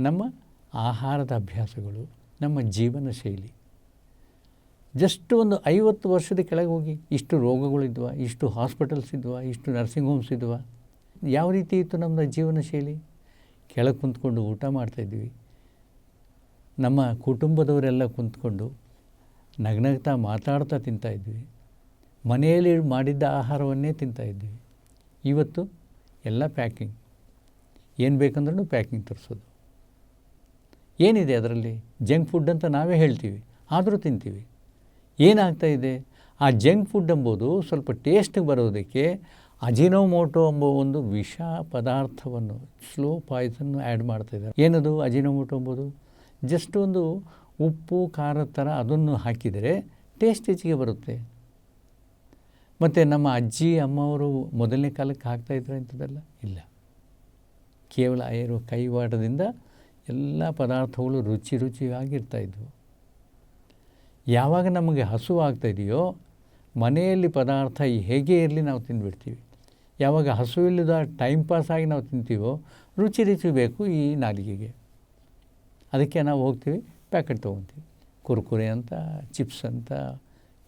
ನಮ್ಮ ಆಹಾರದ ಅಭ್ಯಾಸಗಳು, ನಮ್ಮ ಜೀವನ ಶೈಲಿ. ಜಸ್ಟ್ ಒಂದು ಐವತ್ತು ವರ್ಷದ ಕೆಳಗೆ ಹೋಗಿ ಇಷ್ಟು ರೋಗಗಳಿದ್ವ, ಇಷ್ಟು ಹಾಸ್ಪಿಟಲ್ಸ್ ಇದ್ವ, ಇಷ್ಟು ನರ್ಸಿಂಗ್ ಹೋಮ್ಸ್ ಇದ್ವ, ಯಾವ ರೀತಿ ಇತ್ತು ನಮ್ಮ ಜೀವನ ಶೈಲಿ? ಕೆಳಗೆ ಕುಂತ್ಕೊಂಡು ಊಟ ಮಾಡ್ತಾಯಿದ್ವಿ ನಮ್ಮ ಕುಟುಂಬದವರೆಲ್ಲ ಕುಂತ್ಕೊಂಡು ನಗ್ನಗ್ತಾ ಮಾತಾಡ್ತಾ ತಿಂತಾಯಿದ್ವಿ ಮನೆಯಲ್ಲಿ ಮಾಡಿದ್ದ ಆಹಾರವನ್ನೇ ತಿಂತಾಯಿದ್ವಿ ಇವತ್ತು ಎಲ್ಲ ಪ್ಯಾಕಿಂಗ್. ಏನು ಬೇಕಂದ್ರೂ ಪ್ಯಾಕಿಂಗ್ ತರಿಸೋದು. ಏನಿದೆ ಅದರಲ್ಲಿ? ಜಂಕ್ ಫುಡ್ ಅಂತ ನಾವೇ ಹೇಳ್ತೀವಿ, ಆದರೂ ತಿಂತೀವಿ. ಏನಾಗ್ತಾ ಇದೆ? ಆ ಜಂಕ್ ಫುಡ್ ಎಂಬುದು ಸ್ವಲ್ಪ ಟೇಸ್ಟಿಗೆ ಬರೋದಕ್ಕೆ ಅಜಿನೋಮೋಟೋ ಎಂಬ ಒಂದು ವಿಷ ಪದಾರ್ಥವನ್ನು ಸ್ಲೋ ಪಾಯ್ಸನ್ನು ಆ್ಯಡ್ ಮಾಡ್ತಾಯಿದ್ದಾರೆ ಏನದು ಅಜಿನೋಮೋಟೋ ಎಂಬುದು? ಜಸ್ಟ್ ಒಂದು ಉಪ್ಪು, ಖಾರದ ಥರ ಅದನ್ನು ಹಾಕಿದರೆ ಟೇಸ್ಟ್ ಹೆಚ್ಚಿಗೆ ಬರುತ್ತೆ. ಮತ್ತು ನಮ್ಮ ಅಜ್ಜಿ, ಅಮ್ಮವರು ಮೊದಲನೇ ಕಾಲಕ್ಕೆ ಹಾಕ್ತಾಯಿದ್ರೆ ಅಂಥದ್ದೆಲ್ಲ ಇಲ್ಲ. ಕೇವಲ ಏರು ಕೈವಾಡದಿಂದ ಎಲ್ಲ ಪದಾರ್ಥಗಳು ರುಚಿ ರುಚಿಯಾಗಿರ್ತಾಯಿದ್ವು. ಯಾವಾಗ ನಮಗೆ ಹಸುವಾಗ್ತಾಯಿದೆಯೋ ಮನೆಯಲ್ಲಿ ಪದಾರ್ಥ ಹೇಗೆ ಇರಲಿ ನಾವು ತಿಂದುಬಿಡ್ತೀವಿ. ಯಾವಾಗ ಹಸು ಇಲ್ಲದ ಟೈಮ್ ಪಾಸ್ ಆಗಿ ನಾವು ತಿಂತೀವೋ ರುಚಿ ರುಚಿ ಬೇಕು ಈ ನಾಲಿಗೆಗೆ. ಅದಕ್ಕೆ ನಾವು ಹೋಗ್ತೀವಿ, ಪ್ಯಾಕೆಟ್ ತೊಗೊತೀವಿ. ಕುರ್ಕುರೆ ಅಂತ, ಚಿಪ್ಸ್ ಅಂತ,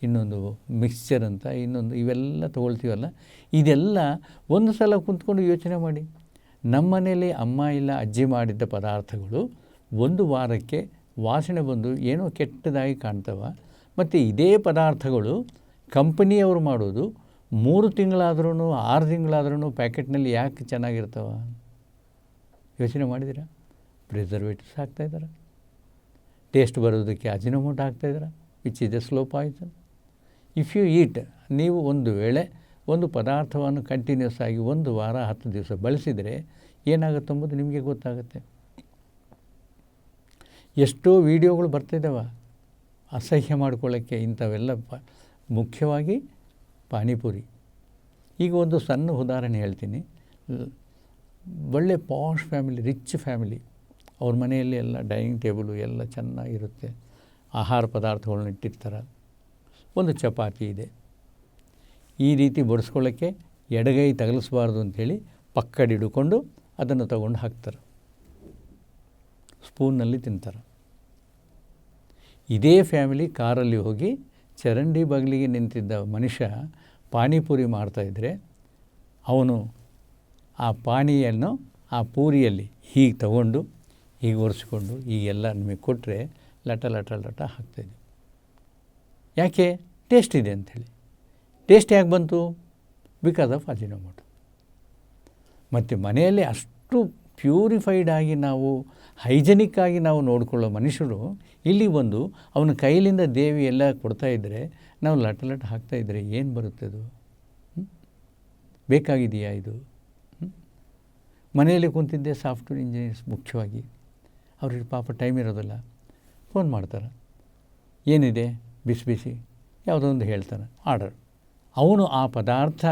ಇನ್ನೊಂದು ಮಿಕ್ಸ್ಚರ್ ಅಂತ, ಇನ್ನೊಂದು ಇವೆಲ್ಲ ತೊಗೊಳ್ತೀವಲ್ಲ, ಇದೆಲ್ಲ ಒಂದು ಸಲ ಕುಂತ್ಕೊಂಡು ಯೋಚನೆ ಮಾಡಿ. ನಮ್ಮ ಮನೇಲಿ ಅಮ್ಮ ಇಲ್ಲ, ಅಜ್ಜಿ ಮಾಡಿದ್ದ ಪದಾರ್ಥಗಳು ಒಂದು ವಾರಕ್ಕೆ ವಾಸನೆ ಬಂದು ಏನೋ ಕೆಟ್ಟದಾಗಿ ಕಾಣ್ತವ. ಮತ್ತು ಇದೇ ಪದಾರ್ಥಗಳು ಕಂಪನಿಯವರು ಮಾಡೋದು ಮೂರು ತಿಂಗಳಾದ್ರೂ ಆರು ತಿಂಗಳಾದ್ರೂ ಪ್ಯಾಕೆಟ್ನಲ್ಲಿ ಯಾಕೆ ಚೆನ್ನಾಗಿರ್ತವ? ಯೋಚನೆ ಮಾಡಿದ್ದೀರಾ? ಪ್ರಿಸರ್ವೇಟಿವ್ಸ್ ಹಾಕ್ತಾಯಿದ್ದಾರೆ ಟೇಸ್ಟ್ ಬರೋದಕ್ಕೆ ಅಜಿನಮೋಟ್ ಹಾಕ್ತಾಯಿದ್ದಾರೆ which is a slow poison if you eat ನೀವು ಒಂದು ವೇಳೆ ಒಂದು ಪದಾರ್ಥವನ್ನು ಕಂಟಿನ್ಯೂಸ್ ಆಗಿ ಒಂದು ವಾರ, ಹತ್ತು ದಿವಸ ಬಳಸಿದರೆ ಏನಾಗುತ್ತೆ ಅಂಬುದು ನಿಮಗೆ ಗೊತ್ತಾಗುತ್ತೆ. ಎಷ್ಟೋ ವೀಡಿಯೋಗಳು ಬರ್ತಿದ್ದಾವೆ ಅಸಹ್ಯ ಮಾಡ್ಕೊಳ್ಳೋಕ್ಕೆ ಇಂಥವೆಲ್ಲ ಪ, ಮುಖ್ಯವಾಗಿ ಪಾನಿಪುರಿ. ಈಗ ಒಂದು ಸಣ್ಣ ಉದಾಹರಣೆ ಹೇಳ್ತೀನಿ. ಒಳ್ಳೆ ಪಾಶ್ ಫ್ಯಾಮಿಲಿ ರಿಚ್ ಫ್ಯಾಮಿಲಿ ಅವ್ರ ಮನೆಯಲ್ಲಿ ಎಲ್ಲ ಡೈನಿಂಗ್ ಟೇಬಲು ಎಲ್ಲ ಚೆನ್ನಾಗಿರುತ್ತೆ. ಆಹಾರ ಪದಾರ್ಥಗಳನ್ನ ಇಟ್ಟಿರ್ತಾರೆ. ಒಂದು ಚಪಾತಿ ಇದೆ. ಈ ರೀತಿ ಬಡಿಸ್ಕೊಳ್ಳೋಕ್ಕೆ ಎಡಗೈ ತಗಲಿಸಬಾರ್ದು ಅಂಥೇಳಿ ಪಕ್ಕಡಿಡ್ಕೊಂಡು ಅದನ್ನು ತಗೊಂಡು ಹಾಕ್ತಾರೆ. ಸ್ಪೂನ್ನಲ್ಲಿ ತಿಂತಾರೆ. ಇದೇ ಫ್ಯಾಮಿಲಿ ಕಾರಲ್ಲಿ ಹೋಗಿ ಚರಂಡಿ ಬಗಲಿಗೆ ನಿಂತಿದ್ದ ಮನುಷ್ಯ ಪಾನಿಪುರಿ ಮಾಡ್ತಾಯಿದ್ರೆ ಅವನು ಆ ಪಾನಿಯನ್ನು ಆ ಪೂರಿಯಲ್ಲಿ ಹೀಗೆ ತಗೊಂಡು, ಹೀಗೆ ಒರೆಸ್ಕೊಂಡು ಈಗೆಲ್ಲ ನಿಮಗೆ ಕೊಟ್ಟರೆ ಲಟ ಲಟ ಲಟ ಹಾಕ್ತಾಯಿದ್ವಿ ಯಾಕೆ? ಟೇಸ್ಟ್ ಇದೆ ಅಂಥೇಳಿ. ಟೇಸ್ಟ್ ಯಾಕೆ ಬಂತು. ಬಿಕಾಸ್ ಆಫ್ ಅಜಿನೋಮೋಟೊ ಮತ್ತು ಮನೆಯಲ್ಲಿ ಅಷ್ಟು ಪ್ಯೂರಿಫೈಡ್ ಆಗಿ ನಾವು ಹೈಜೆನಿಕ್ ಆಗಿ ನಾವು ನೋಡಿಕೊಳ್ಳೋ ಮನುಷ್ಯರು ಇಲ್ಲಿ ಬಂದು ಅವನ ಕೈಲಿಂದ ದೇವಿ ಎಲ್ಲ ಕೊಡ್ತಾ ಇದ್ದರೆ ನಾವು ಲಟ ಹಾಕ್ತಾ ಇದ್ದರೆ ಏನು ಬರುತ್ತೆ ಅದು? ಬೇಕಾಗಿದೆಯಾ ಇದು? ಮನೆಯಲ್ಲಿ ಕುಂತಿದ್ದೆ ಸಾಫ್ಟ್ವೇರ್ ಇಂಜಿನಿಯರ್ಸ್ ಮುಖ್ಯವಾಗಿ. ಅವ್ರಿಗೆ ಪಾಪ ಟೈಮ್ ಇರೋದಿಲ್ಲ. ಫೋನ್ ಮಾಡ್ತಾರೆ. ಏನಿದೆ? ಬಿಸಿ ಬಿಸಿ. ಯಾವುದೋ ಒಂದು ಹೇಳ್ತಾನೆ ಆರ್ಡರ್ ಅವನು ಆ ಪದಾರ್ಥ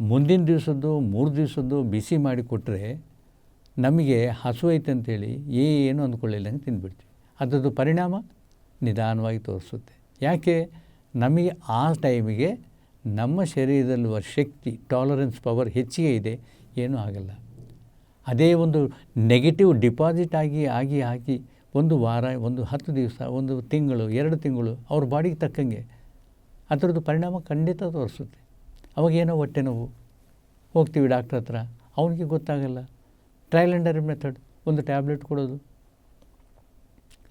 ಮುಂದಿನ ದಿವಸದ್ದು, ಮೂರು ದಿವಸದ್ದು ಬಿಸಿ ಮಾಡಿ ಕೊಟ್ಟರೆ ನಮಗೆ ಹಸು ಐತೆ ಅಂತೇಳಿ ಏನು ಅಂದ್ಕೊಳ್ಳಿಲ್ಲಂಗೆ ತಿಂದುಬಿಡ್ತೀವಿ. ಅದರದ್ದು ಪರಿಣಾಮ ನಿಧಾನವಾಗಿ ತೋರಿಸುತ್ತೆ. ಯಾಕೆ? ನಮಗೆ ಆ ಟೈಮಿಗೆ ನಮ್ಮ ಶರೀರದಲ್ಲಿರುವ ಶಕ್ತಿ ಟಾಲರೆನ್ಸ್ ಪವರ್ ಹೆಚ್ಚಿಗೆ ಇದೆ. ಏನೂ ಆಗಲ್ಲ. ಅದೇ ಒಂದು ನೆಗೆಟಿವ್ ಡಿಪಾಸಿಟ್ ಆಗಿ ಆಗಿ ಆಗಿ ಒಂದು ವಾರ, ಒಂದು ಹತ್ತು ದಿವಸ, ಒಂದು ತಿಂಗಳು, ಎರಡು ತಿಂಗಳು ಅವ್ರ ಬಾಡಿಗೆ ತಕ್ಕಂಗೆ ಅದರದ್ದು ಪರಿಣಾಮ ಖಂಡಿತ ತೋರಿಸುತ್ತೆ. ಅವಾಗೇನೋ ಹೊಟ್ಟೆ ನೋವು ಹೋಗ್ತೀವಿ ಡಾಕ್ಟ್ರ್ ಹತ್ರ ಅವನಿಗೆ ಗೊತ್ತಾಗಲ್ಲ. ಟ್ರಯಲ್ ಆ್ಯಂಡ್ ಎರರ್ ಮೆಥಡ್ ಒಂದು ಟ್ಯಾಬ್ಲೆಟ್ ಕೊಡೋದು.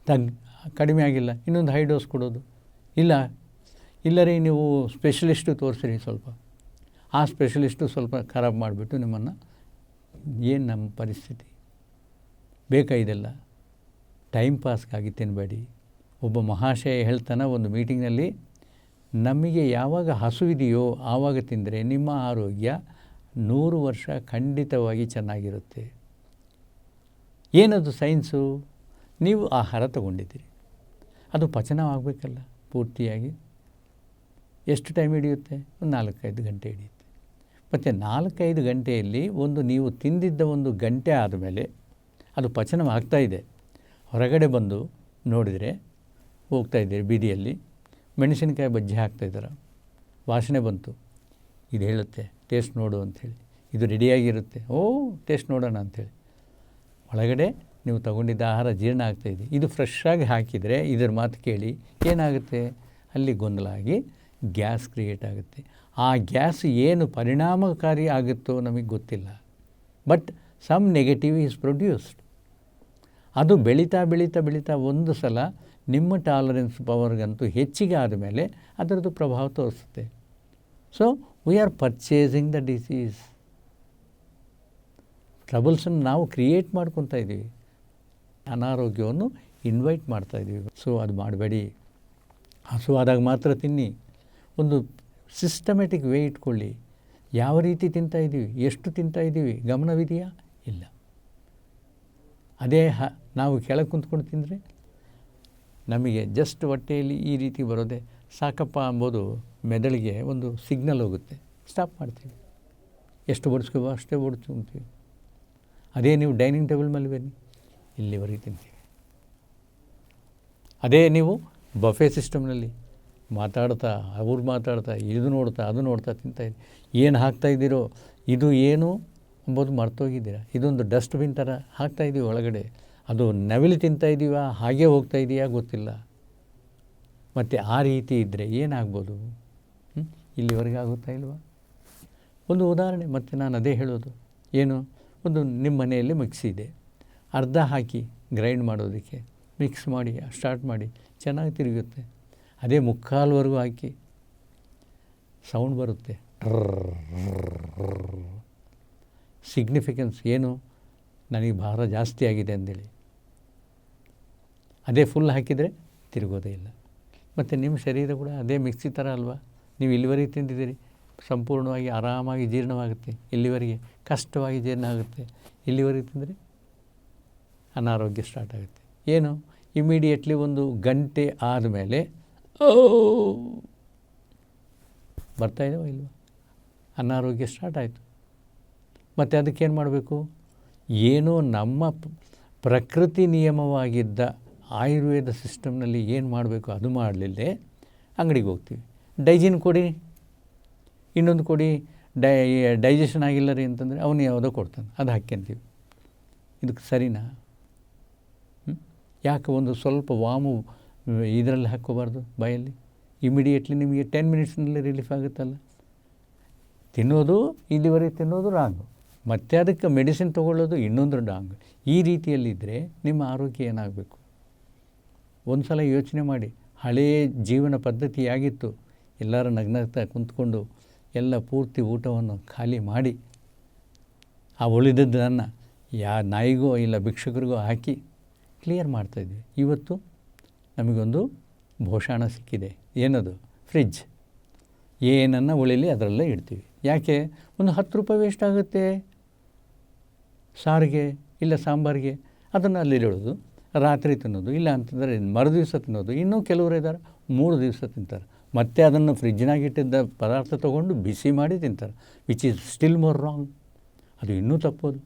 ತಗ್ ಕಡಿಮೆ ಆಗಿಲ್ಲ ಇನ್ನೊಂದು ಹೈ ಡೋಸ್ ಕೊಡೋದು. ಇಲ್ಲ ಇಲ್ಲ ರೀ ನೀವು ಸ್ಪೆಷಲಿಸ್ಟು ತೋರಿಸ್ರಿ ಸ್ವಲ್ಪ. ಆ ಸ್ಪೆಷಲಿಸ್ಟು ಸ್ವಲ್ಪ ಖರಾಬ್ ಮಾಡಿಬಿಟ್ಟು ನಿಮ್ಮನ್ನು ಏನು ನಮ್ಮ ಪರಿಸ್ಥಿತಿ? ಬೇಕಾ ಇದೆಲ್ಲ? ಟೈಮ್ ಪಾಸ್ಗಾಗಿ ತಿನ್ನಬೇಡಿ ಒಬ್ಬ ಮಹಾಶಯ ಹೇಳ್ತಾನೆ ಒಂದು ಮೀಟಿಂಗ್ನಲ್ಲಿ ನಮಗೆ ಯಾವಾಗ ಹಸುವಿದೆಯೋ ಆವಾಗ ತಿಂದರೆ ನಿಮ್ಮ ಆರೋಗ್ಯ ನೂರು ವರ್ಷ ಖಂಡಿತವಾಗಿ ಚೆನ್ನಾಗಿರುತ್ತೆ. ಏನದು ಸೈನ್ಸು? ನೀವು ಆಹಾರ ತಗೊಂಡಿದ್ದೀರಿ. ಅದು ಪಚನವಾಗಬೇಕಲ್ಲ, ಪೂರ್ತಿಯಾಗಿ. ಎಷ್ಟು ಟೈಮ್ ಹಿಡಿಯುತ್ತೆ? ಒಂದು ನಾಲ್ಕೈದು ಗಂಟೆ ಹಿಡಿಯುತ್ತೆ. ಮತ್ತು ನಾಲ್ಕೈದು ಗಂಟೆಯಲ್ಲಿ ಒಂದು ನೀವು ತಿಂದಿದ್ದ ಒಂದು ಗಂಟೆ ಆದಮೇಲೆ ಅದು ಪಚನವಾಗ್ತಾ ಇದೆ. ಹೊರಗಡೆ ಬಂದು ನೋಡಿದರೆ ಹೋಗ್ತಾ ಇದ್ದೀರಿ ಬೀದಿಯಲ್ಲಿ. ಮೆಣಸಿನಕಾಯಿ ಬಜ್ಜಿ ಹಾಕ್ತಾಯಿದ್ದಾರೆ ವಾಸನೆ ಬಂತು. ಇದು ಹೇಳುತ್ತೆ, ಟೇಸ್ಟ್ ನೋಡು ಅಂಥೇಳಿ ಇದು ರೆಡಿಯಾಗಿರುತ್ತೆ. ಓ, ಟೇಸ್ಟ್ ನೋಡೋಣ ಅಂಥೇಳಿ ಒಳಗಡೆ ನೀವು ತಗೊಂಡಿದ್ದ ಆಹಾರ ಜೀರ್ಣ ಆಗ್ತಾಯಿದೆ ಇದು. ಫ್ರೆಶ್ಶಾಗಿ ಹಾಕಿದರೆ ಇದರ ಮಾತು ಕೇಳಿ ಏನಾಗುತ್ತೆ? ಅಲ್ಲಿ ಗೊಂದಲ ಆಗಿ ಗ್ಯಾಸ್ ಕ್ರಿಯೇಟ್ ಆಗುತ್ತೆ. ಆ ಗ್ಯಾಸ್ ಏನು ಪರಿಣಾಮಕಾರಿ ಆಗುತ್ತೋ ನಮಗೆ ಗೊತ್ತಿಲ್ಲ. But some negative is produced. ಅದು ಬೆಳೀತಾ ಬೆಳೀತಾ ಬೆಳೀತಾ ಒಂದು ಸಲ ನಿಮ್ಮ ಟಾಲರೆನ್ಸ್ ಪವರ್ಗಂತೂ ಹೆಚ್ಚಿಗೆ ಆದಮೇಲೆ ಅದರದ್ದು ಪ್ರಭಾವ ತೋರಿಸುತ್ತೆ. So we are purchasing the disease ಟ್ರಬಲ್ಸನ್ನು ನಾವು ಕ್ರಿಯೇಟ್ ಮಾಡ್ಕೊತಾ ಇದ್ದೀವಿ ಅನಾರೋಗ್ಯವನ್ನು ಇನ್ವೈಟ್ ಮಾಡ್ತಾ ಇದ್ದೀವಿ ಸೊ ಅದು ಮಾಡಬೇಡಿ. ಹಸುವಾದಾಗ ಮಾತ್ರ ತಿನ್ನಿ. ಒಂದು ಸಿಸ್ಟಮೆಟಿಕ್ ವೇ ಇಟ್ಕೊಳ್ಳಿ. ಯಾವ ರೀತಿ ತಿಂತಾ ಇದ್ದೀವಿ ಎಷ್ಟು ತಿಂತಾ ಇದ್ದೀವಿ ಗಮನವಿದೆಯಾ? ಇಲ್ಲ. ಅದೇ ಹ, ನಾವು ಕೆಳಗೆ ಕುಂತ್ಕೊಂಡು ತಿಂದರೆ ನಮಗೆ ಜಸ್ಟ್ ಹೊಟ್ಟೆಯಲ್ಲಿ ಈ ರೀತಿ ಬರೋದೆ ಸಾಕಪ್ಪ ಅಂಬೋದು ಮೆದುಳಿಗೆ ಒಂದು ಸಿಗ್ನಲ್ ಹೋಗುತ್ತೆ. ಸ್ಟಾಪ್ ಮಾಡ್ತೀವಿ. ಎಷ್ಟು ಬಡಿಸ್ಕೋಬೋ ಅಷ್ಟೇ ಬಡಿಸ್ಕೊಂತೀವಿ ಅದೇ ನೀವು ಡೈನಿಂಗ್ ಟೇಬಲ್ ಮೇಲೆ ಬನ್ನಿ. ಇಲ್ಲಿವರೆಗೆ ತಿಂತೀವಿ. ಅದೇ ನೀವು ಬಫೆ ಸಿಸ್ಟಮ್ನಲ್ಲಿ ಮಾತಾಡ್ತಾ, ಅವ್ರು ಮಾತಾಡ್ತಾ, ಇದು ನೋಡ್ತಾ, ಅದು ನೋಡ್ತಾ ತಿಂತಾಯಿದ್ದೀರಿ ಏನು ಹಾಕ್ತಾಯಿದ್ದೀರೋ ಇದು ಏನು ಅಂಬೋದು ಮರ್ತೋಗಿದ್ದೀರಾ. ಇದೊಂದು ಡಸ್ಟ್ಬಿನ್ ಥರ ಹಾಕ್ತಾಯಿದ್ದೀವಿ ಒಳಗಡೆ. ಅದು ನವಿಲು ತಿಂತಾ ಇದೀವ ಹಾಗೆ ಹೋಗ್ತಾ ಇದೆಯಾ? ಗೊತ್ತಿಲ್ಲ. ಮತ್ತು ಆ ರೀತಿ ಇದ್ದರೆ ಏನಾಗ್ಬೋದು? ಇಲ್ಲಿವರೆಗೆ ಆಗುತ್ತಾ ಇಲ್ವಾ? ಒಂದು ಉದಾಹರಣೆ, ಮತ್ತು ನಾನು ಅದೇ ಹೇಳೋದು. ಏನು? ಒಂದು ನಿಮ್ಮ ಮನೆಯಲ್ಲಿ ಮಿಕ್ಸಿ ಇದೆ. ಅರ್ಧ ಹಾಕಿ ಗ್ರೈಂಡ್ ಮಾಡೋದಕ್ಕೆ ಮಿಕ್ಸ್ ಮಾಡಿ, ಸ್ಟಾರ್ಟ್ ಮಾಡಿ, ಚೆನ್ನಾಗಿ ತಿರುಗುತ್ತೆ. ಅದೇ ಮುಕ್ಕಾಲ್ವರೆಗೂ ಹಾಕಿ ಸೌಂಡ್ ಬರುತ್ತೆ. ಸಿಗ್ನಿಫಿಕೆನ್ಸ್ ಏನು ನನಗೆ ಭಾರ ಜಾಸ್ತಿ ಆಗಿದೆ ಅಂದೇಳಿ ಅದೇ ಫುಲ್ ಹಾಕಿದರೆ ತಿರುಗೋದೇ ಇಲ್ಲ. ಮತ್ತು ನಿಮ್ಮ ಶರೀರ ಕೂಡ ಅದೇ ಮಿಕ್ಸಿ ಥರ ಅಲ್ವಾ? ನೀವು ಇಲ್ಲಿವರೆಗೆ ತಿಂದಿದ್ದೀರಿ, ಸಂಪೂರ್ಣವಾಗಿ ಆರಾಮಾಗಿ ಜೀರ್ಣವಾಗುತ್ತೆ. ಇಲ್ಲಿವರೆಗೆ ಕಷ್ಟವಾಗಿ ಜೀರ್ಣ ಆಗುತ್ತೆ. ಇಲ್ಲಿವರೆಗೆ ತಿಂದರೆ ಅನಾರೋಗ್ಯ ಸ್ಟಾರ್ಟ್ ಆಗುತ್ತೆ. ಏನು? ಇಮಿಡಿಯೇಟ್ಲಿ ಒಂದು ಗಂಟೆ ಆದಮೇಲೆ, ಓ ಬರ್ತಾಯಿದ್ದಾವ ಇಲ್ವ? ಅನಾರೋಗ್ಯ ಸ್ಟಾರ್ಟ್ ಆಯಿತು. ಮತ್ತು ಅದಕ್ಕೇನು ಮಾಡಬೇಕು? ಏನೋ ನಮ್ಮ ಪ್ರಕೃತಿ ನಿಯಮವಾಗಿದ್ದ ಆಯುರ್ವೇದ ಸಿಸ್ಟಮ್ನಲ್ಲಿ ಏನು ಮಾಡಬೇಕು ಅದು ಮಾಡಲಿಲ್ಲದೆ ಅಂಗಡಿಗೆ ಹೋಗ್ತೀವಿ. ಡೈಜಿನ್ ಕೊಡಿ, ಇನ್ನೊಂದು ಕೊಡಿ, ಡೈ, ಡೈಜೆಷನ್ ಆಗಿಲ್ಲ ರೀ ಅಂತಂದರೆ ಅವನು ಯಾವುದೋ ಕೊಡ್ತಾನೆ, ಅದು ಹಾಕ್ಯಂತೀವಿ. ಇದಕ್ಕೆ ಸರಿನಾ? ಯಾಕೆ ಒಂದು ಸ್ವಲ್ಪ ವಾಮು ಇದರಲ್ಲಿ ಹಾಕ್ಕೋಬಾರ್ದು ಬಾಯಲ್ಲಿ? ಇಮಿಡಿಯೇಟ್ಲಿ ನಿಮಗೆ ಟೆನ್ ಮಿನಿಟ್ಸ್ನಲ್ಲಿ ರಿಲೀಫ್ ಆಗುತ್ತಲ್ಲ? ತಿನ್ನೋದು, ಇಲ್ಲಿವರೆಗೆ ತಿನ್ನೋದು ರಾಂಗು ಮತ್ತು ಅದಕ್ಕೆ ಮೆಡಿಸಿನ್ ತೊಗೊಳ್ಳೋದು ಇನ್ನೊಂದು ರಾಂಗ್ ಈ ರೀತಿಯಲ್ಲಿದ್ದರೆ ನಿಮ್ಮ ಆರೋಗ್ಯ ಏನಾಗಬೇಕು? ಒಂದು ಸಲ ಯೋಚನೆ ಮಾಡಿ. ಹಳೆಯ ಜೀವನ ಪದ್ಧತಿಯಾಗಿತ್ತು. ಎಲ್ಲರೂ ನಗ್ನಗ್ತಾ ಕುಂತ್ಕೊಂಡು ಎಲ್ಲ ಪೂರ್ತಿ ಊಟವನ್ನು ಖಾಲಿ ಮಾಡಿ. ಆ ಉಳಿದದ್ದನ್ನು ಯಾ ನಾಯಿಗೋ ಇಲ್ಲ ಭಿಕ್ಷುಕರಿಗೋ ಹಾಕಿ ಕ್ಲಿಯರ್ ಮಾಡ್ತಾಯಿದ್ವಿ ಇವತ್ತು ನಮಗೊಂದು ಭೂಷಣ ಸಿಕ್ಕಿದೆ. ಏನದು? ಫ್ರಿಜ್ ಏನನ್ನು ಉಳಿಲಿ ಅದರಲ್ಲೇ ಇಡ್ತೀವಿ. ಯಾಕೆ? ಒಂದು ಹತ್ತು ರೂಪಾಯಿ ವೇಸ್ಟ್ ಆಗುತ್ತೆ. ಸಾರಿಗೆ ಇಲ್ಲ ಸಾಂಬಾರಿಗೆ. ಅದನ್ನು ಅಲ್ಲಿಡೋದು ರಾತ್ರಿ ತಿನ್ನೋದು, ಇಲ್ಲ ಅಂತಂದರೆ ಮರುದಿವಸ ತಿನ್ನೋದು. ಇನ್ನೂ ಕೆಲವರು ಇದ್ದಾರೆ, ಮೂರು ದಿವಸ ತಿಂತಾರೆ. ಮತ್ತೆ ಅದನ್ನು ಫ್ರಿಜ್ನಾಗಿಟ್ಟಿದ್ದ ಪದಾರ್ಥ ತೊಗೊಂಡು ಬಿಸಿ ಮಾಡಿ ತಿಂತಾರೆ which is still more wrong ಅದು ಇನ್ನೂ ತಪ್ಪೋದು.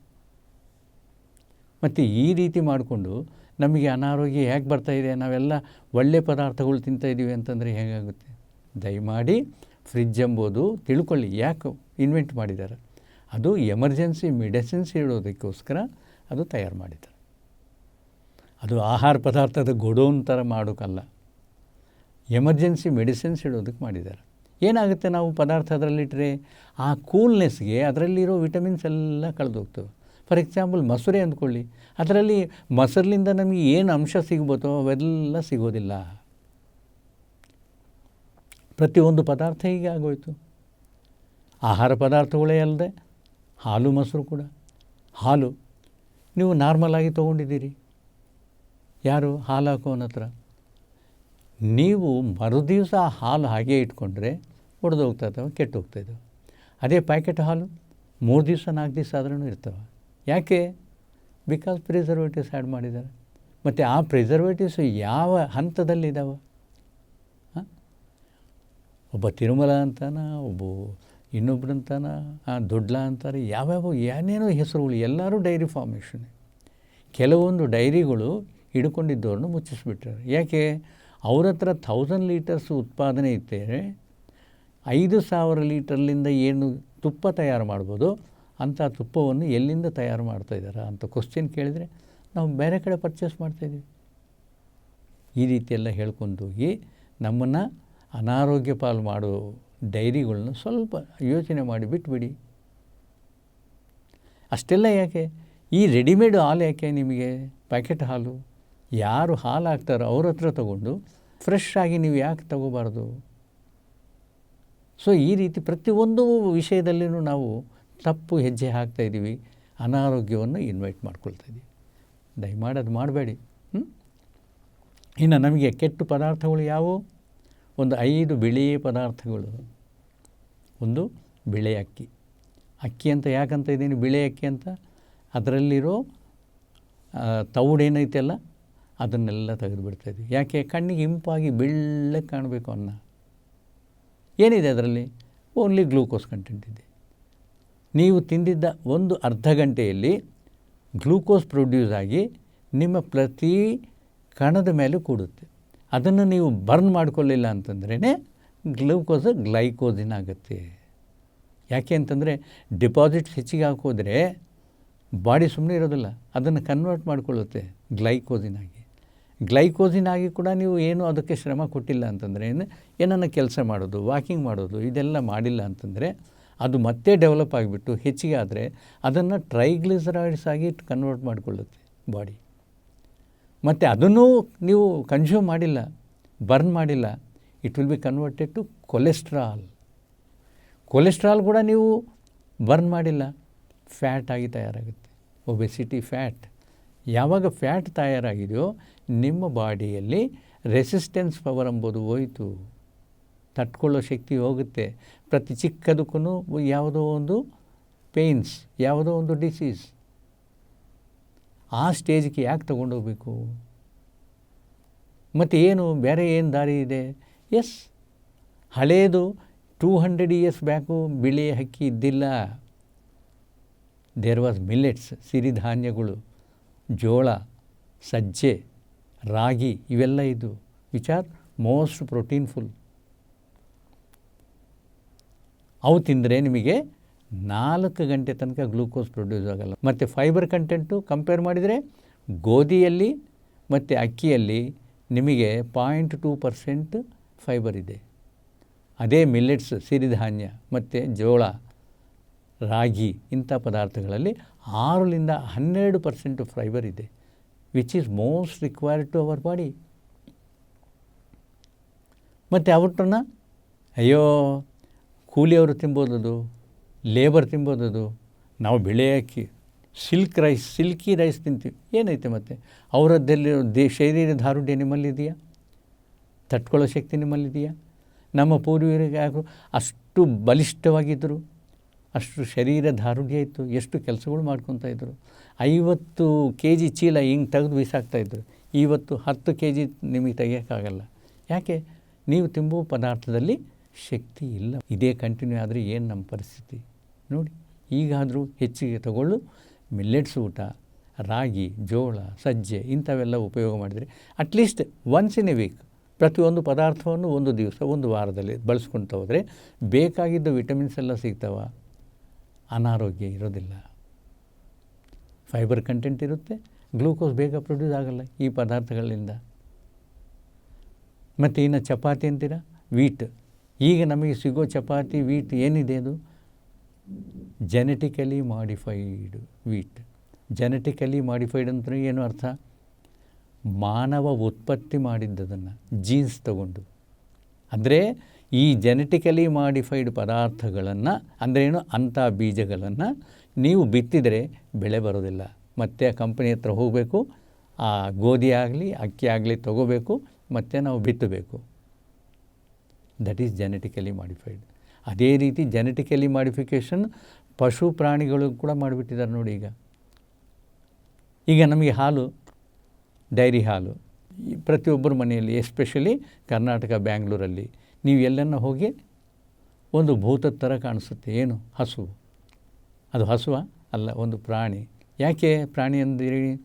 ಮತ್ತು ಈ ರೀತಿ ಮಾಡಿಕೊಂಡು ನಮಗೆ ಅನಾರೋಗ್ಯ ಹೇಗೆ ಬರ್ತಾಯಿದೆ ನಾವೆಲ್ಲ ಒಳ್ಳೆ ಪದಾರ್ಥಗಳು ತಿಂತಾಯಿದ್ದೀವಿ ಅಂತಂದರೆ ಹೇಗಾಗುತ್ತೆ? ದಯಮಾಡಿ ಫ್ರಿಜ್ ಎಂಬುದು ತಿಳ್ಕೊಳ್ಳಿ, ಯಾಕೆ ಇನ್ವೆಂಟ್ ಮಾಡಿದ್ದಾರೆ? ಅದು ಎಮರ್ಜೆನ್ಸಿ ಮೆಡಿಸಿನ್ಸ್ ಇಡೋದಕ್ಕೋಸ್ಕರ ಅದು ತಯಾರು ಮಾಡಿದ್ದಾರೆ. ಅದು ಆಹಾರ ಪದಾರ್ಥದ ಗೊಡೋನ್ ಥರ ಮಾಡೋಕ್ಕಲ್ಲ ಎಮರ್ಜೆನ್ಸಿ ಮೆಡಿಸಿನ್ಸ್ ಇಡೋದಕ್ಕೆ ಮಾಡಿದ್ದಾರೆ. ಏನಾಗುತ್ತೆ ನಾವು ಪದಾರ್ಥ ಅದರಲ್ಲಿಟ್ಟರೆ ಆ ಕೂಲ್ನೆಸ್ಗೆ ಅದರಲ್ಲಿರೋ ವಿಟಮಿನ್ಸ್ ಎಲ್ಲ ಕಳೆದೋಗ್ತವೆ. ಫಾರ್ ಎಕ್ಸಾಂಪಲ್ ಮೊಸರೆ ಅಂದ್ಕೊಳ್ಳಿ. ಅದರಲ್ಲಿ ಮೊಸರಿನಿಂದ ನಮಗೆ ಏನು ಅಂಶ ಸಿಗ್ಬೋದೋ ಅವೆಲ್ಲ ಸಿಗೋದಿಲ್ಲ. ಪ್ರತಿಯೊಂದು ಪದಾರ್ಥ ಹೀಗೆ ಆಗೋಯ್ತು. ಆಹಾರ ಪದಾರ್ಥಗಳೇ ಅಲ್ಲದೆ ಹಾಲು, ಮೊಸರು ಕೂಡ. ಹಾಲು, ನೀವು ನಾರ್ಮಲಾಗಿ ತೊಗೊಂಡಿದ್ದೀರಿ. ಯಾರು? ಹಾಲು ಹಾಕೋನ ಹತ್ರ. ನೀವು ಮರುದಿವಸ ಹಾಲು ಹಾಗೆ ಇಟ್ಕೊಂಡ್ರೆ ಒಡೆದು ಹೋಗ್ತಾ ಇದ್ದಾವೆ ಕೆಟ್ಟು ಹೋಗ್ತಾಯಿದ್ದಾವೆ ಅದೇ ಪ್ಯಾಕೆಟ್ ಹಾಲು, ಮೂರು ದಿವಸ, ನಾಲ್ಕು ದಿವಸ ಆದ್ರೂ ಇರ್ತವೆ. ಯಾಕೆ? ಬಿಕಾಸ್ ಪ್ರಿಸರ್ವೇಟಿವ್ಸ್ ಆ್ಯಡ್ ಮಾಡಿದ್ದಾರೆ. ಮತ್ತು ಆ ಪ್ರಿಸರ್ವೇಟಿವ್ಸ್ ಯಾವ ಹಂತದಲ್ಲಿದ್ದಾವೆ? ಹಾಂ? ಒಬ್ಬ ತಿರುಮಲ ಅಂತಾನ, ಒಬ್ಬ ಇನ್ನೊಬ್ರಂತಾನ ಆ ದೊಡ್ಲ ಅಂತಾರೆ, ಯಾವ್ಯಾವ ಏನೇನೋ ಹೆಸರುಗಳು, ಎಲ್ಲರೂ ಡೈರಿ ಫಾರ್ಮೇಷನ್ ಕೆಲವೊಂದು ಡೈರಿಗಳು ಹಿಡ್ಕೊಂಡಿದ್ದವ್ರನ್ನ ಮುಚ್ಚಿಸ್ಬಿಟ್ಟಾರೆ ಯಾಕೆ? ಅವ್ರ ಹತ್ರ ಥೌಸಂಡ್ ಲೀಟರ್ಸ್ ಉತ್ಪಾದನೆ ಇದ್ದರೆ ಐದು ಸಾವಿರ ಲೀಟರ್ಲಿಂದ ಏನು ತುಪ್ಪ ತಯಾರು ಮಾಡ್ಬೋದು, ಅಂಥ ತುಪ್ಪವನ್ನು ಎಲ್ಲಿಂದ ತಯಾರು ಮಾಡ್ತಾಯಿದ್ದಾರೆ ಅಂತ ಕ್ವಶನ್ ಕೇಳಿದರೆ ನಾವು ಬೇರೆ ಕಡೆ ಪರ್ಚೇಸ್ ಮಾಡ್ತಾಯಿದ್ದೀವಿ ಈ ರೀತಿಯೆಲ್ಲ ಹೇಳ್ಕೊಂಡು ಹೋಗಿ ನಮ್ಮನ್ನು ಅನಾರೋಗ್ಯ ಪಾಲು ಮಾಡೋ ಡೈರಿಗಳನ್ನ ಸ್ವಲ್ಪ ಯೋಚನೆ ಮಾಡಿ ಬಿಟ್ಬಿಡಿ. ಅಷ್ಟೆಲ್ಲ ಯಾಕೆ? ಈ ರೆಡಿಮೇಡ್ ಹಾಲು ಯಾಕೆ ನಿಮಗೆ? ಪ್ಯಾಕೆಟ್ ಹಾಲು? ಯಾರು ಹಾಲಾಗ್ತಾರೋ ಅವ್ರ ಹತ್ರ ತಗೊಂಡು ಫ್ರೆಶ್ ಆಗಿ ನೀವು ಯಾಕೆ ತಗೋಬಾರ್ದು? ಸೊ ಈ ರೀತಿ ಪ್ರತಿಯೊಂದು ವಿಷಯದಲ್ಲಿಯೂ ನಾವು ತಪ್ಪು ಹೆಜ್ಜೆ ಹಾಕ್ತಾಯಿದ್ದೀವಿ ಅನಾರೋಗ್ಯವನ್ನು ಇನ್ವೈಟ್ ಮಾಡ್ಕೊಳ್ತಾ ಇದ್ದೀವಿ. ದಯಮಾಡಿ ಅದು ಮಾಡಬೇಡಿ. ಇನ್ನು ನಮಗೆ ಕೆಟ್ಟು ಪದಾರ್ಥಗಳು ಯಾವುವು? ಒಂದು ಐದು ಬಿಳಿ ಪದಾರ್ಥಗಳು. ಒಂದು ಬಿಳೆ ಅಕ್ಕಿ. ಅಕ್ಕಿ ಅಂತ ಯಾಕಂತ ಇದ್ದೀನಿ? ಬಿಳೆ ಅಕ್ಕಿ ಅಂತ? ಅದರಲ್ಲಿರೋ ತೌಡೇನೈತೆಲ್ಲ ಅದನ್ನೆಲ್ಲ ತೆಗೆದು ಇದ್ದೀವಿ. ಯಾಕೆ? ಕಣ್ಣಿಗೆ ಇಂಪಾಗಿ ಬೆಳ್ಳಗೆ ಕಾಣಬೇಕು ಅನ್ನ. ಏನಿದೆ ಅದರಲ್ಲಿ? ಓನ್ಲಿ ಗ್ಲೂಕೋಸ್ ಕಂಟೆಂಟ್ ಇದೆ. ನೀವು ತಿಂದಿದ್ದ ಒಂದು ಅರ್ಧ ಗಂಟೆಯಲ್ಲಿ ಗ್ಲೂಕೋಸ್ ಪ್ರೊಡ್ಯೂಸ್ ಆಗಿ ನಿಮ್ಮ ಪ್ರತಿ ಕಣದ ಮೇಲೆ ಕೂಡುತ್ತೆ. ಅದನ್ನು ನೀವು ಬರ್ನ್ ಮಾಡಿಕೊಳ್ಳಿಲ್ಲ ಅಂತಂದ್ರೇ ಗ್ಲೂಕೋಸ್ ಗ್ಲೈಕೋಸಿನ್ ಆಗುತ್ತೆ. ಯಾಕೆ ಅಂತಂದರೆ ಡಿಪಾಸಿಟ್ಸ್ ಹೆಚ್ಚಿಗೆ ಹಾಕೋದ್ರೆ ಬಾಡಿ ಸುಮ್ಮನೆ ಇರೋದಿಲ್ಲ. ಅದನ್ನು ಕನ್ವರ್ಟ್ ಮಾಡಿಕೊಳ್ಳುತ್ತೆ ಗ್ಲೈಕೋಸಿನ್ ಆಗಿ. ಗ್ಲೈಕೋಸಿನ್ ಆಗಿ ಕೂಡ ನೀವು ಏನು ಅದಕ್ಕೆ ಶ್ರಮ ಕೊಟ್ಟಿಲ್ಲ ಅಂತಂದರೆ, ಏನು, ಏನನ್ನ ಕೆಲಸ ಮಾಡೋದು, ವಾಕಿಂಗ್ ಮಾಡೋದು, ಇದೆಲ್ಲ ಮಾಡಿಲ್ಲ ಅಂತಂದರೆ, ಅದು ಮತ್ತೆ ಡೆವಲಪ್ ಆಗಿಬಿಟ್ಟು ಹೆಚ್ಚಿಗೆ ಆದರೆ ಅದನ್ನು ಟ್ರೈಗ್ಲಿಸರಾಯ್ಡ್ಸ್ ಆಗಿ ಕನ್ವರ್ಟ್ ಮಾಡಿಕೊಳ್ಳುತ್ತೆ ಬಾಡಿ. ಮತ್ತು ಅದನ್ನೂ ನೀವು ಕನ್ಸ್ಯೂಮ್ ಮಾಡಿಲ್ಲ ಬರ್ನ್ ಮಾಡಿಲ್ಲ it will be converted to cholesterol cholesterol ಕೂಡ ನೀವು ಬರ್ನ್ ಮಾಡಿಲ್ಲ ಫ್ಯಾಟ್ ಆಗಿ ತಯಾರಾಗುತ್ತೆ ಒಬೆಸಿಟಿ ಫ್ಯಾಟ್ ಯಾವಾಗ ಫ್ಯಾಟ್ ತಯಾರಾಗಿದೆಯೋ ನಿಮ್ಮ ಬಾಡಿಯಲ್ಲಿ ರೆಸಿಸ್ಟೆನ್ಸ್ ಪವರ್ ಎಂಬುದು ಹೋಯಿತು. ತಟ್ಕೊಳ್ಳೋ ಶಕ್ತಿ ಹೋಗುತ್ತೆ. ಪ್ರತಿ ಚಿಕ್ಕದಕ್ಕೂ ಯಾವುದೋ ಒಂದು ಪೇಯ್ನ್ಸ್ ಯಾವುದೋ ಒಂದು ಡಿಸೀಸ್ ಆ ಸ್ಟೇಜ್ಗೆ ಯಾಕೆ ತೊಗೊಂಡೋಗ್ಬೇಕು? ಮತ್ತು ಏನು, ಬೇರೆ ಏನು ದಾರಿ ಇದೆ? ಎಸ್ ಹಳೆಯದು ಟೂ ಹಂಡ್ರೆಡ್ ಇಯರ್ಸ್ ಬ್ಯಾಕು ಬಿಳಿ ಹಕ್ಕಿ ಇದ್ದಿಲ್ಲ. ದೇರ್ ವಾಸ್ ಮಿಲ್ಲೆಟ್ಸ್ ಸಿರಿಧಾನ್ಯಗಳು. ಜೋಳ, ಸಜ್ಜೆ, ರಾಗಿ ಇವೆಲ್ಲ ಇದು which are most protein full ಅವು ತಿಂದರೆ ನಿಮಗೆ ನಾಲ್ಕು ಗಂಟೆ ತನಕ ಗ್ಲೂಕೋಸ್ ಪ್ರೊಡ್ಯೂಸ್ ಆಗೋಲ್ಲ. ಮತ್ತು ಫೈಬರ್ ಕಂಟೆಂಟು ಕಂಪೇರ್ ಮಾಡಿದರೆ ಗೋಧಿಯಲ್ಲಿ ಮತ್ತು ಅಕ್ಕಿಯಲ್ಲಿ ನಿಮಗೆ ಪಾಯಿಂಟ್ ಟೂ ಪರ್ಸೆಂಟ್ ಫೈಬರ್ ಇದೆ. ಅದೇ ಮಿಲ್ಲೆಟ್ಸ್ ಸಿರಿಧಾನ್ಯ ಮತ್ತು ಜೋಳ ರಾಗಿ ಇಂಥ ಪದಾರ್ಥಗಳಲ್ಲಿ ಆರರಿಂದ ಹನ್ನೆರಡು ಪರ್ಸೆಂಟ್ ಫೈಬರ್ ಇದೆ which is most required to our body ಮತ್ತು ಅವ್ರನ್ನ ಅಯ್ಯೋ, ಕೂಲಿಯವರು ತಿನ್ಬೋದದು ಲೇಬರ್ ತಿನ್ಬೋದದು, ನಾವು ಬೆಳೆ ಹಾಕಿ ಸಿಲ್ಕ್ ರೈಸ್ ಸಿಲ್ಕಿ ರೈಸ್ ತಿಂತೀವಿ. ಏನೈತೆ ಮತ್ತೆ? ಅವರದ್ದಲ್ಲಿ ದೇ ಶರೀರ ದಾರುಢ್ಯ ನಿಮ್ಮಲ್ಲಿದೆಯಾ ತಟ್ಕೊಳ್ಳೋ ಶಕ್ತಿ ನಿಮ್ಮಲ್ಲಿದೆಯಾ ನಮ್ಮ ಪೂರ್ವಿಕರು ಅಷ್ಟು ಬಲಿಷ್ಠವಾಗಿದ್ದರು ಅಷ್ಟು ಶರೀರ ದಾರುಢ್ಯ ಇತ್ತು. ಎಷ್ಟು ಕೆಲಸಗಳು ಮಾಡ್ಕೊತಾ ಇದ್ದರು ಐವತ್ತು ಕೆ ಜಿ ಚೀಲ ಹಿಂಗೆ ತೆಗೆದು ಇದ್ದರು ಇವತ್ತು ಹತ್ತು ಕೆ ಜಿ ನಿಮಗೆ ತೆಗಿಯೋಕ್ಕಾಗಲ್ಲ. ಯಾಕೆ? ನೀವು ತಿಂಬುವ ಪದಾರ್ಥದಲ್ಲಿ ಶಕ್ತಿ ಇಲ್ಲ. ಇದೇ ಕಂಟಿನ್ಯೂ ಆದರೆ ಏನು ನಮ್ಮ ಪರಿಸ್ಥಿತಿ? ನೋಡಿ, ಈಗಾದರೂ ಹೆಚ್ಚಿಗೆ ತಗೊಳ್ಳು. ಮಿಲ್ಲೆಟ್ಸ್ ಊಟ, ರಾಗಿ, ಜೋಳ, ಸಜ್ಜೆ ಇಂಥವೆಲ್ಲ ಉಪಯೋಗ ಮಾಡಿದರೆ at least once in a week ಪ್ರತಿಯೊಂದು ಪದಾರ್ಥವನ್ನು ಒಂದು ದಿವಸ, ಒಂದು ವಾರದಲ್ಲಿ ಬಳಸ್ಕೊಳ್ತಾ ಹೋದರೆ ಬೇಕಾಗಿದ್ದ ವಿಟಮಿನ್ಸ್ ಎಲ್ಲ ಸಿಗ್ತಾವ. ಅನಾರೋಗ್ಯ ಇರೋದಿಲ್ಲ. ಫೈಬರ್ ಕಂಟೆಂಟ್ ಇರುತ್ತೆ ಗ್ಲೂಕೋಸ್ ಬೇಗ ಪ್ರೊಡ್ಯೂಸ್ ಆಗಲ್ಲ ಈ ಪದಾರ್ಥಗಳಿಂದ. ಮತ್ತು ಇನ್ನು ಚಪಾತಿ ಅಂತೀರ? ವೀಟ್ ಈಗ ನಮಗೆ ಸಿಗೋ ಚಪಾತಿ ವೀಟ್ ಏನಿದೆ ಅದು? Genetically modified wheat genetically modified ಅಂತ ಏನು ಅರ್ಥ? ಮಾನವ ಉತ್ಪತ್ತಿ ಮಾಡಿದ್ದದನ್ನು ಜೀನ್ಸ್ ತಗೊಂಡು. ಅಂದರೆ ಈ ಜೆನೆಟಿಕಲಿ ಮಾಡಿಫೈಡ್ ಪದಾರ್ಥಗಳನ್ನು ಅಂದ್ರೇನು ಅಂಥ ಬೀಜಗಳನ್ನು ನೀವು ಬಿತ್ತಿದರೆ ಬೆಳೆ ಬರೋದಿಲ್ಲ. ಮತ್ತೆ ಆ ಕಂಪನಿ ಹತ್ರ ಹೋಗಬೇಕು, ಆ ಗೋಧಿ ಆಗಲಿ, ಅಕ್ಕಿ ಆಗಲಿ ತಗೋಬೇಕು, ಮತ್ತು ನಾವು ಬಿತ್ತಬೇಕು. ದಟ್ ಈಸ್ ಜೆನೆಟಿಕಲಿ ಮಾಡಿಫೈಡ್ ಅದೇ ರೀತಿ ಜೆನೆಟಿಕಲಿ ಮಾಡಿಫಿಕೇಷನ್ ಪಶು ಪ್ರಾಣಿಗಳು ಕೂಡ ಮಾಡಿಬಿಟ್ಟಿದ್ದಾರೆ ನೋಡಿ ಈಗ. ಈಗ ನಮಗೆ ಹಾಲು, ಡೈರಿ ಹಾಲು ಪ್ರತಿಯೊಬ್ಬರ ಮನೆಯಲ್ಲಿ ಎಸ್ಪೆಷಲಿ ಕರ್ನಾಟಕ, ಬ್ಯಾಂಗ್ಳೂರಲ್ಲಿ ನೀವು ಎಲ್ಲನ್ನ ಹೋಗಿ ಒಂದು ಭೂತದ ಥರ ಕಾಣಿಸುತ್ತೆ. ಏನು? ಹಸು. ಅದು ಹಸುವ ಅಲ್ಲ, ಒಂದು ಪ್ರಾಣಿ. ಯಾಕೆ ಪ್ರಾಣಿ ಅಂದಿರಿ?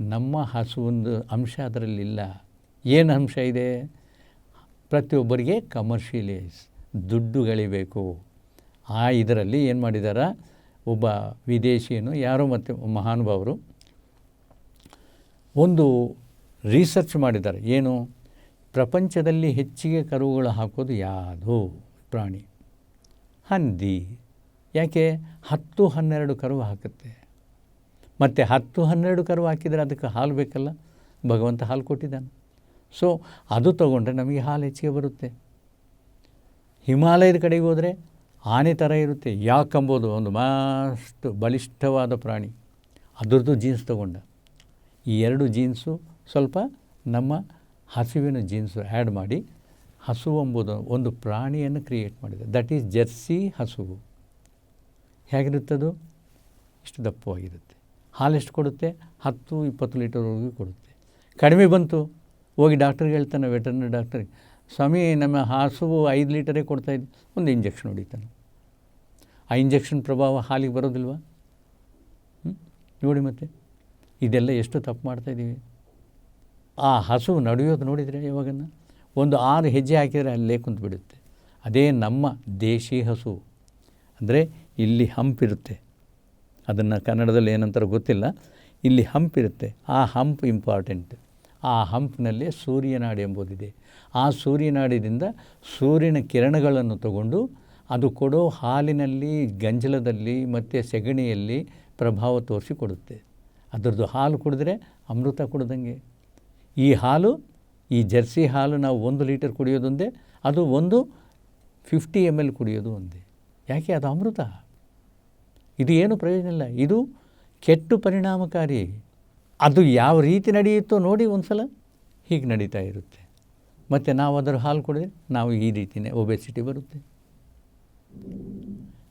ನಮ್ಮ ಹಸು ಒಂದು ಅಂಶ ಅದರಲ್ಲಿಲ್ಲ. ಏನು ಅಂಶ ಇದೆ? ಪ್ರತಿಯೊಬ್ಬರಿಗೆ ಕಮರ್ಷಿಯಲೈಸ್ ದುಡ್ಡುಗಳಿಬೇಕು ಆ ಇದರಲ್ಲಿ ಏನು ಮಾಡಿದಾರ? ಒಬ್ಬ ವಿದೇಶಿಯನು, ಯಾರೋ ಮತ್ತು ಮಹಾನುಭಾವರು, ಒಂದು ರಿಸರ್ಚ್ ಮಾಡಿದ್ದಾರೆ. ಏನು? ಪ್ರಪಂಚದಲ್ಲಿ ಹೆಚ್ಚಿಗೆ ಕರುಗಳು ಹಾಕೋದು ಯಾವುದು? ಪ್ರಾಣಿ. ಹಂದಿ. ಯಾಕೆ? ಹತ್ತು ಹನ್ನೆರಡು ಕರು ಹಾಕುತ್ತೆ. ಮತ್ತು ಹತ್ತು ಹನ್ನೆರಡು ಕರು ಹಾಕಿದರೆ ಅದಕ್ಕೆ ಹಾಲು ಬೇಕಲ್ಲ? ಭಗವಂತ ಹಾಲು ಕೊಟ್ಟಿದ್ದಾನೆ. ಸೊ ಅದು ತಗೊಂಡ್ರೆ ನಮಗೆ ಹಾಲು ಹೆಚ್ಚಿಗೆ ಬರುತ್ತೆ. ಹಿಮಾಲಯದ ಕಡೆಗೆ ಹೋದರೆ ಆನೆ ಥರ ಇರುತ್ತೆ. ಯಾಕಂಬೋದು ಒಂದು ಮಸ್ತ್ ಬಲಿಷ್ಠವಾದ ಪ್ರಾಣಿ. ಅದರದ್ದು ಜೀನ್ಸ್ ತಗೊಂಡ. ಈ ಎರಡು ಜೀನ್ಸು ಸ್ವಲ್ಪ ನಮ್ಮ ಹಸುವಿನ ಜೀನ್ಸು ಆ್ಯಡ್ ಮಾಡಿ ಹಸು ಎಂಬುದು ಒಂದು ಪ್ರಾಣಿಯನ್ನು ಕ್ರಿಯೇಟ್ ಮಾಡಿದೆ. ದಟ್ ಈಸ್ ಜರ್ಸಿ ಹಸುವು ಹೇಗಿರುತ್ತದು ಇಷ್ಟು ದಪ್ಪವಾಗಿರುತ್ತೆ. ಹಾಲು ಎಷ್ಟು ಕೊಡುತ್ತೆ? ಹತ್ತು, ಇಪ್ಪತ್ತು ಲೀಟರ್ವರೆಗೂ ಕೊಡುತ್ತೆ. ಕಡಿಮೆ ಬಂತು. ಹೋಗಿ ಡಾಕ್ಟ್ರಿಗೆ ಹೇಳ್ತಾನೆ ವೆಟರ್ನರಿ ಡಾಕ್ಟ್ರಿಗೆ ಸ್ವಾಮಿ, ನಮ್ಮ ಹಸುವು ಐದು ಲೀಟರೇ ಕೊಡ್ತಾ ಕೊಡ್ತಾಯಿದ್ದೆ ಒಂದು ಇಂಜೆಕ್ಷನ್ ಹೊಡಿತಾನೆ. ಆ ಇಂಜೆಕ್ಷನ್ ಪ್ರಭಾವ ಹಾಲಿಗೆ ಬರೋದಿಲ್ವಾ? ನೋಡಿ ಮತ್ತೆ. ಇದೆಲ್ಲ ಎಷ್ಟು ತಪ್ಪು ಮಾಡ್ತಾಯಿದ್ದೀವಿ ಆ ಹಸು ನಡೆಯೋದು ನೋಡಿದರೆ ಯಾವಾಗನ್ನ ಒಂದು ಆರು ಹೆಜ್ಜೆ ಹಾಕಿದರೆ ಅಲ್ಲೇ ಕುಂತ್ಬಿಡುತ್ತೆ. ಅದೇ ನಮ್ಮ ದೇಶಿ ಹಸು. ಅಂದರೆ ಇಲ್ಲಿ ಹಂಪಿರುತ್ತೆ. ಅದನ್ನು ಕನ್ನಡದಲ್ಲಿ ಏನಂತಾರೆ ಗೊತ್ತಿಲ್ಲ. ಇಲ್ಲಿ ಹಂಪಿರುತ್ತೆ. ಆ ಹಂಪ್ ಇಂಪಾರ್ಟೆಂಟ್ ಆ ಹಂಪ್ನಲ್ಲಿ ಸೂರ್ಯನಾಡಿ ಎಂಬುದಿದೆ. ಆ ಸೂರ್ಯನಾಡಿದಿಂದ ಸೂರ್ಯನ ಕಿರಣಗಳನ್ನು ತಗೊಂಡು ಅದು ಕೊಡೋ ಹಾಲಿನಲ್ಲಿ, ಗಂಜಲದಲ್ಲಿ ಮತ್ತು ಸೆಗಣಿಯಲ್ಲಿ ಪ್ರಭಾವ ತೋರಿಸಿ ಕೊಡುತ್ತೆ. ಅದರದ್ದು ಹಾಲು ಕುಡಿದ್ರೆ ಅಮೃತ ಕುಡ್ದಂಗೆ. ಈ ಹಾಲು, ಈ ಜರ್ಸಿ ಹಾಲು ನಾವು ಒಂದು ಲೀಟರ್ ಕುಡಿಯೋದೊಂದೇ ಅದು ಒಂದು ಫಿಫ್ಟಿ ಎಂ ಎಲ್ ಕುಡಿಯೋದು ಒಂದೇ. ಯಾಕೆ? ಅದು ಅಮೃತ. ಇದು ಏನು ಪ್ರಯೋಜನ ಇಲ್ಲ. ಇದು ಕೆಟ್ಟು ಪರಿಣಾಮಕಾರಿ. ಅದು ಯಾವ ರೀತಿ ನಡೆಯುತ್ತೋ ನೋಡಿ ಒಂದು ಸಲ ಹೀಗೆ ನಡೀತಾ ಇರುತ್ತೆ. ಮತ್ತು ನಾವು ಅದರ ಹಾಲು ಕುಡಿದ್ರೆ ನಾವು ಈ ರೀತಿಯೇ ಒಬೆಸಿಟಿ ಬರುತ್ತೆ.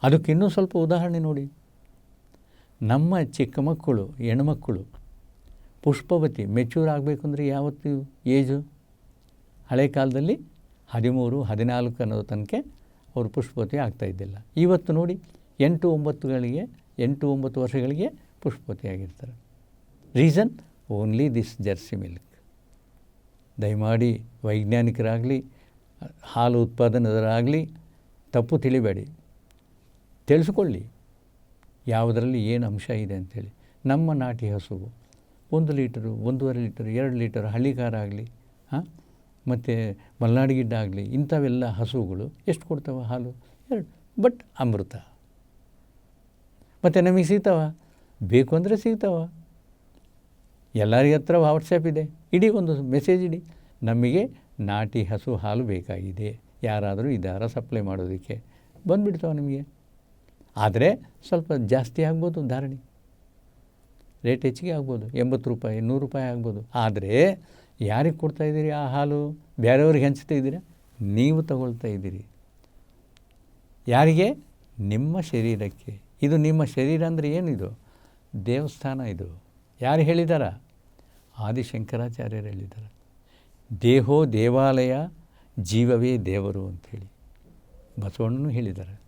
ಅದಕ್ಕಿನ್ನೂ ಸ್ವಲ್ಪ ಉದಾಹರಣೆ ನೋಡಿ. ನಮ್ಮ ಚಿಕ್ಕ ಮಕ್ಕಳು ಹೆಣ್ಮಕ್ಕಳು ಪುಷ್ಪವತಿ ಮೆಚೂರ್ ಆಗಬೇಕು ಅಂದರೆ ಯಾವತ್ತು ಏಜು ಹಳೆ ಕಾಲದಲ್ಲಿ ಹದಿಮೂರು, ಹದಿನಾಲ್ಕು ಅನ್ನೋ ತನಕ ಅವರು ಪುಷ್ಪವತಿ ಆಗ್ತಾಯಿದ್ದಿಲ್ಲ ಇವತ್ತು ನೋಡಿ ಎಂಟು ಒಂಬತ್ತುಗಳಿಗೆ, ಎಂಟು ಒಂಬತ್ತು ವರ್ಷಗಳಿಗೆ ಪುಷ್ಪವತಿ ಆಗಿರ್ತಾರೆ. Reason only this jersey milk ದಯಮಾಡಿ ವೈಜ್ಞಾನಿಕರಾಗಲಿ, ಹಾಲು ಉತ್ಪಾದನೆದರಾಗಲಿ ತಪ್ಪು ತಿಳಿಬೇಡಿ. ತಿಳಿಸ್ಕೊಳ್ಳಿ. ಯಾವುದರಲ್ಲಿ ಏನು ಅಂಶ ಇದೆ ಅಂಥೇಳಿ ನಮ್ಮ ನಾಟಿ ಹಸುವು. ಒಂದು ಲೀಟರು, ಒಂದೂವರೆ ಲೀಟರ್, ಎರಡು ಲೀಟರ್ ಹಳ್ಳಿಕಾರ ಆಗಲಿ, ಹಾಂ? ಮತ್ತು ಮಲ್ನಾಡು ಗಿಡ್ಡ ಆಗಲಿ, ಇಂಥವೆಲ್ಲ ಹಸುಗಳು ಎಷ್ಟು ಕೊಡ್ತಾವ ಹಾಲು? ಎರಡು. ಬಟ್ ಅಮೃತ. ಮತ್ತು ನಮಗೆ ಸಿಗ್ತಾವ? ಬೇಕು ಅಂದರೆ ಸಿಗ್ತಾವ. ಎಲ್ಲರಿಗ ಹತ್ರ ವಾಟ್ಸಪ್ ಇದೆ. ಇಡೀ ಒಂದು ಮೆಸೇಜ್ ಇಡಿ. ನಮಗೆ ನಾಟಿ ಹಸು ಹಾಲು ಬೇಕಾಗಿದೆ. ಯಾರಾದರೂ ಇದಾರ ಸಪ್ಲೈ ಮಾಡೋದಕ್ಕೆ. ಬಂದುಬಿಡ್ತಾವೆ ನಿಮಗೆ. ಆದರೆ ಸ್ವಲ್ಪ ಜಾಸ್ತಿ ಆಗ್ಬೋದು ಧಾರಣೆ. ರೇಟ್ ಹೆಚ್ಚಿಗೆ ಆಗ್ಬೋದು, ಎಂಬತ್ತು ರೂಪಾಯಿ, ನೂರು ರೂಪಾಯಿ ಆಗ್ಬೋದು. ಆದರೆ ಯಾರಿಗೆ ಕೊಡ್ತಾ ಇದ್ದೀರಿ ಆ ಹಾಲು? ಬೇರೆಯವ್ರಿಗೆ ಹಂಚ್ತಾ ಇದ್ದೀರಾ? ನೀವು ತಗೊಳ್ತಾ ಇದ್ದೀರಿ. ಯಾರಿಗೆ? ನಿಮ್ಮ ಶರೀರಕ್ಕೆ. ಇದು ನಿಮ್ಮ ಶರೀರ ಅಂದರೆ ಏನಿದು? ದೇವಸ್ಥಾನ ಇದು. ಯಾರು ಹೇಳಿದಾರ? ಆದಿಶಂಕರಾಚಾರ್ಯರು ಹೇಳಿದ್ದಾರೆ ದೇಹೋ ದೇವಾಲಯ, ಜೀವವೇ ದೇವರು ಅಂಥೇಳಿ ಬಸವಣ್ಣನೂ ಹೇಳಿದ್ದಾರೆ